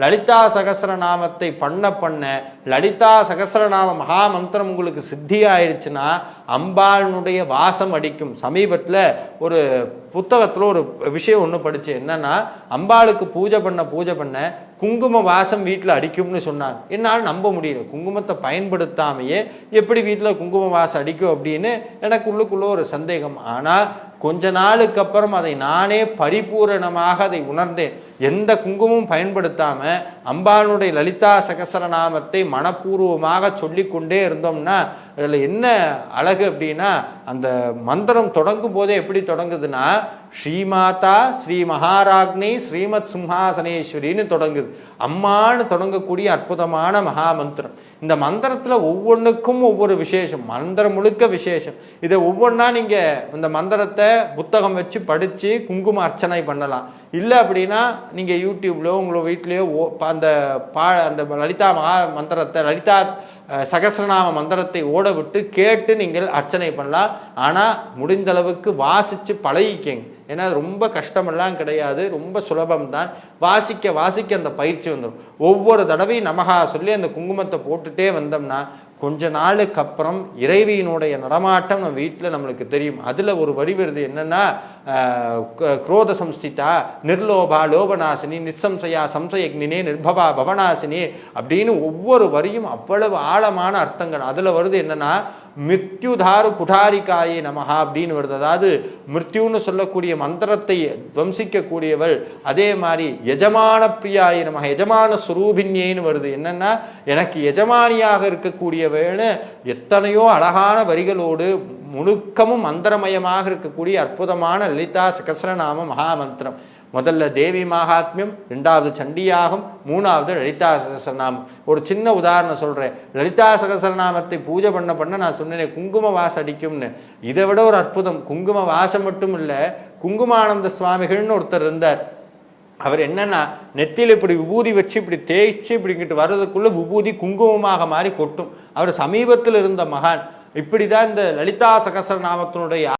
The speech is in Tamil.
லலிதா சகசரநாமத்தை பண்ண பண்ண லலிதா சகசரநாம மகா மந்திரம் உங்களுக்கு சித்தி ஆயிடுச்சுன்னா அம்பாளுடைய வாசம் அடிக்கும். சமீபத்தில் ஒரு புத்தகத்தில் ஒரு விஷயம் ஒன்று படித்தேன் என்னன்னா அம்பாளுக்கு பூஜை பண்ண பூஜை பண்ண குங்கும வாசம் வீட்டில் அடிக்கும்னு சொன்னார் என்னால் நம்ப முடியல. குங்குமத்தை பயன்படுத்தாமையே எப்படி வீட்டில் குங்கும வாசம் அடிக்கும் அப்படின்னு எனக்கு உள்ளுக்குள்ள ஒரு சந்தேகம். ஆனால் கொஞ்ச நாளுக்கு அப்புறம் அதை நானே பரிபூரணமாக அதை உணர்ந்தேன். எந்த குங்குமமும் பயன்படுத்தாமல் அம்பானுடைய லலிதா சகசரநாமத்தை மனப்பூர்வமாக சொல்லிக்கொண்டே இருந்தோம்னா அதில் என்ன அழகு அப்படின்னா அந்த மந்திரம் தொடங்கும் போதே எப்படி தொடங்குதுன்னா ஸ்ரீமாதா ஸ்ரீ மகாராக்னி ஸ்ரீமத் சிம்ஹாசனேஸ்வரின்னு தொடங்குது. அம்மான்னு தொடங்கக்கூடிய அற்புதமான மகா மந்திரம் இந்த மந்திரத்தில் ஒவ்வொன்றுக்கும் ஒவ்வொரு விசேஷம் மந்திரம் முழுக்க விசேஷம். இதை ஒவ்வொன்றா நீங்கள் இந்த மந்திரத்தை புத்தகம் வச்சு படித்து குங்கும அர்ச்சனை பண்ணலாம். இல்லை அப்படின்னா நீங்கள் யூடியூப்லையோ உங்களோட வீட்லேயோ ஓ- ப- அந்த பா அந்த லலிதா மகா மந்திரத்தை லலிதா அஹ், சகஸ்ரநாம மந்திரத்தை ஓட விட்டு கேட்டு நீங்கள் அர்ச்சனை பண்ணலாம். ஆனால் முடிந்த அளவுக்கு வாசித்து பழகிக்கங்க. ஏன்னா ரொம்ப கஷ்டமெல்லாம் கிடையாது. ரொம்ப சுலபம்தான். வாசிக்க வாசிக்க அந்த பயிற்சி வந்துடும் ஒவ்வொரு தடவையும் நமகா சொல்லி அந்த குங்குமத்தை போட்டுட்டே வந்தோம்னா கொஞ்ச நாளுக்கு அப்புறம் இறைவியினுடைய நடமாட்டம் நம்ம வீட்டில் நம்மளுக்கு தெரியும். அதில் ஒரு வரி வருது என்னன்னா க- குரோத சம்ஸ்திதா நிர்லோபா லோபநாசினி நிசம்சயா சம்சயக்னினே நிர்பவா பவனாசினி அப்படின்னு ஒவ்வொரு வரியும் அவ்வளவு ஆழமான அர்த்தங்கள். அதில் வருது என்னன்னா மிருத்யுதாரு குடாரிக்காயே நமஹா அப்படின்னு வருது. அதாவது மிருத்யுன்னு சொல்லக்கூடிய மந்திரத்தை துவம்சிக்கக்கூடியவள் அதே மாதிரி எஜமான பிரியாயே நமக எஜமான சுரூபின்யேன்னு வருது. என்னன்னா எனக்கு எஜமானியாக இருக்கக்கூடியவள்னு எத்தனையோ அழகான வரிகளோடு முழுக்கமும் மந்திரமயமாக இருக்கக்கூடிய அற்புதமான லலிதா சகசரநாம மகாமந்திரம். முதல்ல தேவி மகாத்மியம் ரெண்டாவது சண்டியாகம் மூணாவது லலிதா சகசரநாமம். ஒரு சின்ன உதாரணம் சொல்கிறேன் லலிதா சகசரநாமத்தை பூஜை பண்ண பண்ண நான் சொன்னேன் குங்கும வாசம் அடிக்கும்னு. இதை விட ஒரு அற்புதம். குங்கும வாசம் மட்டும் இல்லை குங்குமானந்த சுவாமிகள்னு ஒருத்தர் இருந்தார். அவர் என்னன்னா நெத்தியில் இப்படி விபூதி வச்சு இப்படி தேய்ச்சி இப்படிங்கிட்டு வர்றதுக்குள்ளே விபூதி குங்குமமாக மாறி கொட்டும். அவர் சமீபத்தில் இருந்த மகான். இப்படிதான் இந்த லலிதா சகசரநாமத்தினுடைய